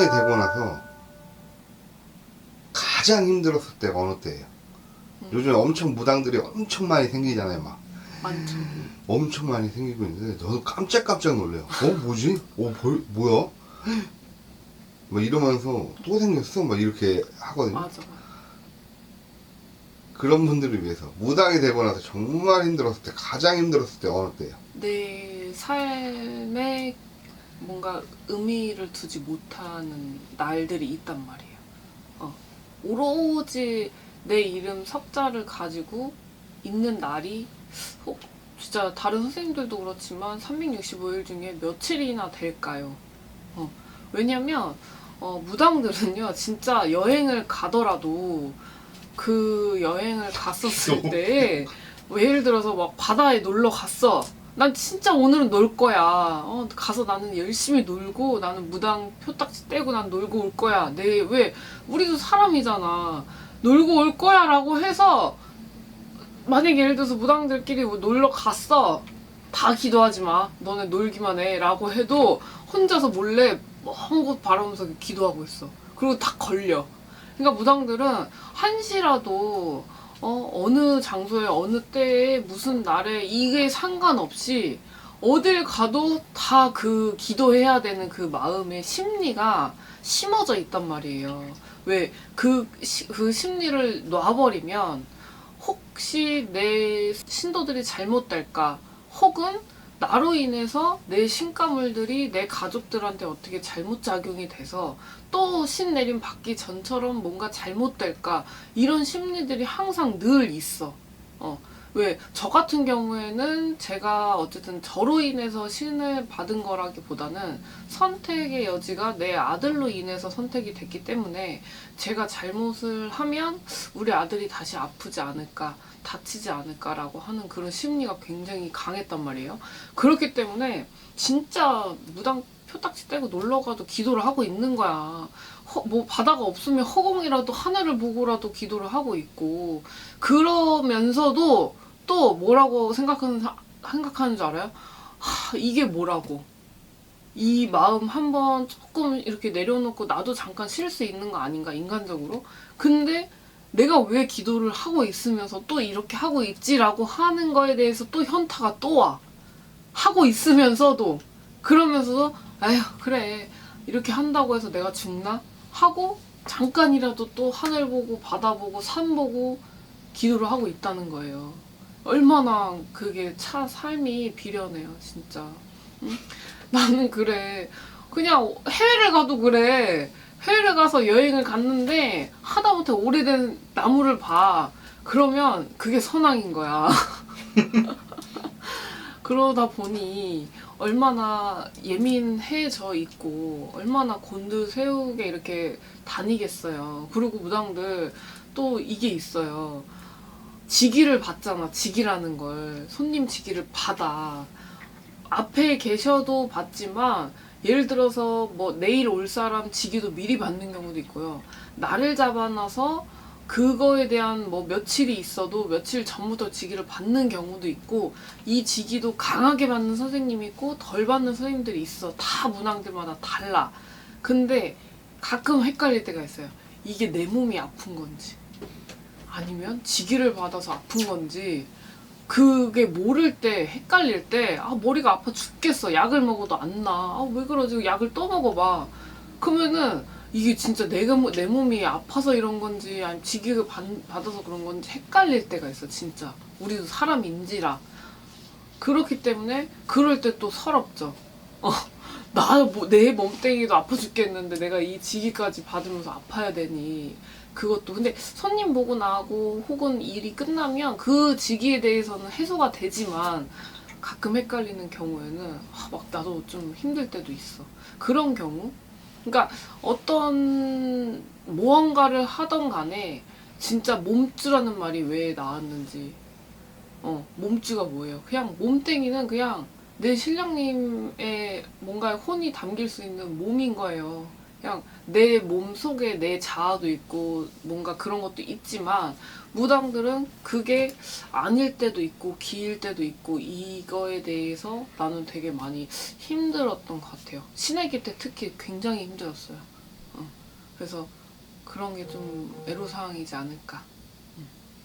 무당이 되고 나서 가장 힘들었을 때가 어느 때예요? 요즘 엄청 무당들이 엄청 많이 생기잖아요, 막. 많죠. 엄청 많이 생기고 있는데 저도 깜짝깜짝 놀래요. 어 뭐지? 어 뭐, 뭐야? 막 이러면서 또 생겼어? 막 이렇게 하거든요. 맞아. 그런 분들을 위해서 무당이 되고 나서 정말 힘들었을 때 가장 힘들었을 때 어느 때예요? 내 삶에 뭔가 의미를 두지 못하는 날들이 있단 말이에요. 어. 오로지 내 이름 석자를 가지고 있는 날이 어, 진짜 다른 선생님들도 그렇지만 365일 중에 며칠이나 될까요? 어. 왜냐면 어, 무당들은요 진짜 여행을 가더라도 그 여행을 갔었을 때뭐 예를 들어서 막 바다에 놀러 갔어. 난 진짜 오늘은 놀 거야. 어, 가서 나는 열심히 놀고 나는 무당 표딱지 떼고 난 놀고 올 거야. 내 왜 우리도 사람이잖아. 놀고 올 거야라고 해서 만약 예를 들어서 무당들끼리 뭐 놀러 갔어. 다 기도하지 마. 너네 놀기만 해라고 해도 혼자서 몰래 먼 곳 바라보면서 기도하고 있어. 그리고 다 걸려. 그러니까 무당들은 한시라도 어, 어느 장소에 어느 때에 무슨 날에 이게 상관없이 어딜 가도 다 그 기도해야 되는 그 마음의 심리가 심어져 있단 말이에요. 왜그그 심리를 놔버리면 혹시 내 신도들이 잘못될까 혹은 나로 인해서 내 신가물들이 내 가족들한테 어떻게 잘못 작용이 돼서 또 신내림 받기 전처럼 뭔가 잘못될까 이런 심리들이 항상 늘 있어. 어. 왜 저 같은 경우에는 제가 어쨌든 저로 인해서 신을 받은 거라기보다는 선택의 여지가 내 아들로 인해서 선택이 됐기 때문에 제가 잘못을 하면 우리 아들이 다시 아프지 않을까 다치지 않을까라고 하는 그런 심리가 굉장히 강했단 말이에요. 그렇기 때문에 진짜 무당 표딱지 떼고 놀러 가도 기도를 하고 있는 거야. 허- 뭐 바다가 없으면 허공이라도 하늘을 보고라도 기도를 하고 있고 그러면서도 또 뭐라고 생각하는 사- 생각하는 줄 알아요? 하, 이게 뭐라고? 이 마음 한번 조금 이렇게 내려놓고 나도 잠깐 쉴 수 있는 거 아닌가 인간적으로? 근데 내가 왜 기도를 하고 있으면서 또 이렇게 하고 있지라고 하는 거에 대해서 또 현타가 또 와. 하고 있으면서도 그러면서도 아휴 그래 이렇게 한다고 해서 내가 죽나 하고 잠깐이라도 또 하늘 보고 바다 보고 산 보고 기도를 하고 있다는 거예요. 얼마나 그게 차 삶이 비련해요 진짜. 응? 나는 그래 그냥 해외를 가도 그래 해외를 가서 여행을 갔는데 하다못해 오래된 나무를 봐 그러면 그게 선왕인 거야. 그러다 보니 얼마나 예민해져 있고 얼마나 곤두세우게 이렇게 다니겠어요. 그리고 무당들 또 이게 있어요. 지기를 받잖아. 지기라는 걸 손님 지기를 받아. 앞에 계셔도 받지만 예를 들어서 뭐 내일 올 사람 지기도 미리 받는 경우도 있고요. 날을 잡아놔서 그거에 대한 뭐 며칠이 있어도 며칠 전부터 지기를 받는 경우도 있고 이 지기도 강하게 받는 선생님이 있고 덜 받는 선생님들이 있어. 다 문항들마다 달라. 근데 가끔 헷갈릴 때가 있어요. 이게 내 몸이 아픈 건지 아니면 지기를 받아서 아픈 건지 그게 모를 때 헷갈릴 때 아 머리가 아파 죽겠어 약을 먹어도 안 나. 아왜 그러지? 약을 또 먹어봐. 그러면은 이게 진짜 내가 뭐- 내 몸이 아파서 이런 건지 아니면 지기를 받, 받아서 그런 건지 헷갈릴 때가 있어 진짜. 우리도 사람인지라. 그렇기 때문에 그럴 때 또 서럽죠. 어, 나내 몸뚱이도 아파 죽겠는데 내가 이 지기까지 받으면서 아파야 되니 그것도 근데 손님 보고 나고 혹은 일이 끝나면 그 지기에 대해서는 해소가 되지만 가끔 헷갈리는 경우에는 아, 막 나도 좀 힘들 때도 있어 그런 경우 그러니까 어떤 무언가를 하던 간에 진짜 몸주라는 말이 왜 나왔는지. 어 몸주가 뭐예요? 그냥 몸땡이는 그냥 내 신령님의 뭔가 혼이 담길 수 있는 몸인 거예요 그냥 내 몸 속에 내 자아도 있고 뭔가 그런 것도 있지만 무당들은 그게 아닐 때도 있고 기일 때도 있고 이거에 대해서 나는 되게 많이 힘들었던 것 같아요. 신의기 때 특히 굉장히 힘들었어요. 그래서 그런 게 좀 애로사항이지 않을까